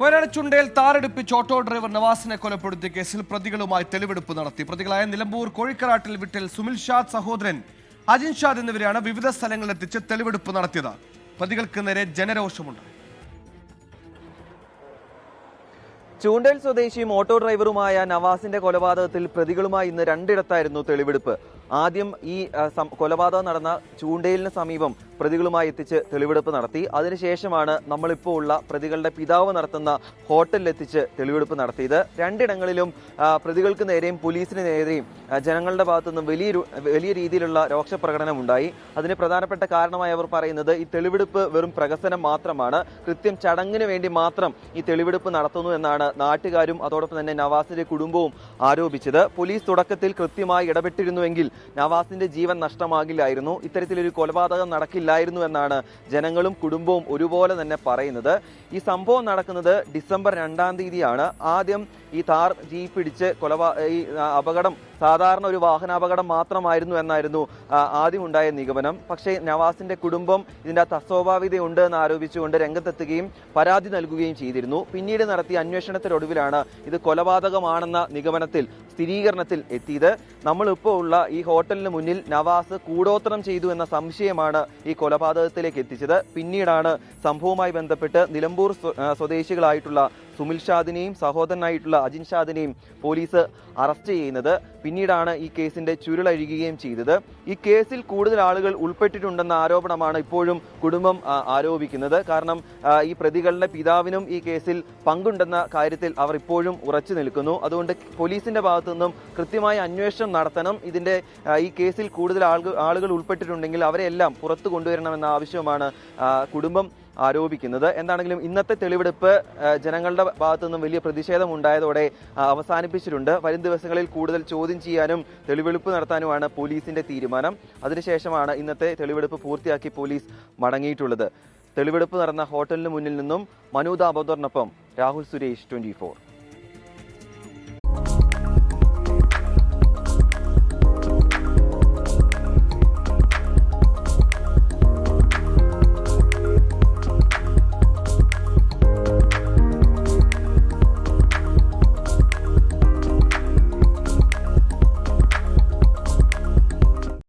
വയനാട് താറടിപ്പിച്ച് auto driver നവാസിനെ കൊലപ്പെടുത്തിയ കേസിൽ പ്രതികളുമായി തെളിവെടുപ്പ് നടത്തി. പ്രതികളായ നിലമ്പൂർ കോഴിക്കറാട്ടിൽ വിട്ടൽ സുമിൽ ഷാദ് സഹോദരൻ അജിൻ ഷാദ് എന്നിവരെയാണ് വിവിധ സ്ഥലങ്ങളിലെത്തിച്ച് തെളിവെടുപ്പ് നടത്തിയത്. പ്രതികൾക്ക് നേരെ ജനരോഷമുണ്ട്. ചൂണ്ടൽ സ്വദേശിയും ഓട്ടോ ഡ്രൈവറുമായ നവാസിന്റെ കൊലപാതകത്തിൽ പ്രതികളുമായി ഇന്ന് രണ്ടിടത്തായിരുന്നു തെളിവെടുപ്പ്. ആദ്യം ഈ കൊലപാതകം നടന്ന ചൂണ്ടയിലിന് സമീപം പ്രതികളുമായി എത്തിച്ച് തെളിവെടുപ്പ് നടത്തി. അതിനുശേഷമാണ് നമ്മളിപ്പോൾ ഉള്ള പ്രതികളുടെ പിതാവ് നടത്തുന്ന ഹോട്ടലിൽ എത്തിച്ച് തെളിവെടുപ്പ് നടത്തിയത്. രണ്ടിടങ്ങളിലും പ്രതികൾക്ക് നേരെയും പോലീസിന് നേരെയും ജനങ്ങളുടെ ഭാഗത്തുനിന്നും വലിയ വലിയ രീതിയിലുള്ള രോക്ഷപ്രകടനം ഉണ്ടായി. അതിന് പ്രധാനപ്പെട്ട കാരണമായി അവർ പറയുന്നത് ഈ തെളിവെടുപ്പ് വെറും പ്രകസനം മാത്രമാണ്. കൃത്യം ചടങ്ങിന് വേണ്ടി മാത്രം ഈ തെളിവെടുപ്പ് നടത്തുന്നു എന്നാണ് നാട്ടുകാരും അതോടൊപ്പം തന്നെ നവാസിന്റെ കുടുംബവും ആരോപിച്ചത്. പോലീസ് തുടക്കത്തിൽ കൃത്യമായി ഇടപെട്ടിരുന്നുവെങ്കിൽ നവാസിന്റെ ജീവൻ നഷ്ടമാകില്ലായിരുന്നു. ഇത്തരത്തിലൊരു കൊലപാതകം നടക്കില്ലായിരുന്നു എന്നാണ് ജനങ്ങളും കുടുംബവും ഒരുപോലെ തന്നെ പറയുന്നത്. ഈ സംഭവം നടക്കുന്നത് ഡിസംബർ രണ്ടാം തീയതിയാണ്. ആദ്യം ഈ താർ ജീ പിടിച്ച് കൊലപാ ഈ അപകടം സാധാരണ ഒരു വാഹനാപകടം മാത്രമായിരുന്നു എന്നായിരുന്നു ആദ്യം ഉണ്ടായ നിഗമനം. പക്ഷേ നവാസിന്റെ കുടുംബം ഇതിന്റെ അകത്ത് അസ്വാഭാവികതയുണ്ട് എന്ന് ആരോപിച്ചുകൊണ്ട് രംഗത്തെത്തുകയും പരാതി നൽകുകയും ചെയ്തിരുന്നു. പിന്നീട് നടത്തിയ അന്വേഷണത്തിനൊടുവിലാണ് ഇത് കൊലപാതകമാണെന്ന നിഗമനത്തിൽ സ്ഥിരീകരണത്തിൽ എത്തിയത്. നമ്മളിപ്പോൾ ഉള്ള ഈ ഹോട്ടലിന് മുന്നിൽ നവാസ് കൂടോത്രം ചെയ്തു എന്ന സംശയമാണ് ഈ കൊലപാതകത്തിലേക്ക് എത്തിച്ചത്. പിന്നീടാണ് സംഭവവുമായി ബന്ധപ്പെട്ട് നിലമ്പൂർ സ്വ- സ്വദേശികളായിട്ടുള്ള സുമിൽ ഷാദിനെയും സഹോദരനായിട്ടുള്ള അജിൻ ഷാദിനെയും പോലീസ് അറസ്റ്റ് ചെയ്യുന്നത് പിന്നീടാണ് ഈ കേസിന്റെ ചുരുളഴിയുകയും ചെയ്തത്. ഈ കേസിൽ കൂടുതൽ ആളുകൾ ഉൾപ്പെട്ടിട്ടുണ്ടെന്ന ആരോപണമാണ് ഇപ്പോഴും കുടുംബം ആരോപിക്കുന്നത്. കാരണം ഈ പ്രതികളുടെ പിതാവിനും ഈ കേസിൽ പങ്കുണ്ടെന്ന കാര്യത്തിൽ അവർ ഇപ്പോഴും ഉറച്ചു നിൽക്കുന്നു. അതുകൊണ്ട് പോലീസിന്റെ ഭാഗത്തു നിന്നും കൃത്യമായ അന്വേഷണം നടത്തണം. ഇതിന്റെ ഈ കേസിൽ കൂടുതൽ ആളുകൾ ഉൾപ്പെട്ടിട്ടുണ്ടെങ്കിൽ അവരെല്ലാം പുറത്തു കൊണ്ടുവരണമെന്ന ആവശ്യമാണ് കുടുംബം. ആരോപിക്കുന്നത്. എന്താണെങ്കിലും ഇന്നത്തെ തെളിവെടുപ്പ് ജനങ്ങളുടെ ഭാഗത്തു നിന്നും വലിയ പ്രതിഷേധം ഉണ്ടായതോടെ അവസാനിപ്പിച്ചിട്ടുണ്ട്. വരും ദിവസങ്ങളിൽ കൂടുതൽ ചോദ്യം ചെയ്യാനും തെളിവെടുപ്പ് നടത്താനുമാണ് പോലീസിന്റെ തീരുമാനം. അതിനുശേഷമാണ് ഇന്നത്തെ തെളിവെടുപ്പ് പൂർത്തിയാക്കി പോലീസ് മടങ്ങിയിട്ടുള്ളത്. തെളിവെടുപ്പ് നടന്ന ഹോട്ടലിന് മുന്നിൽ നിന്നും മനു രാഹുൽ സുരേഷ് ട്വന്റി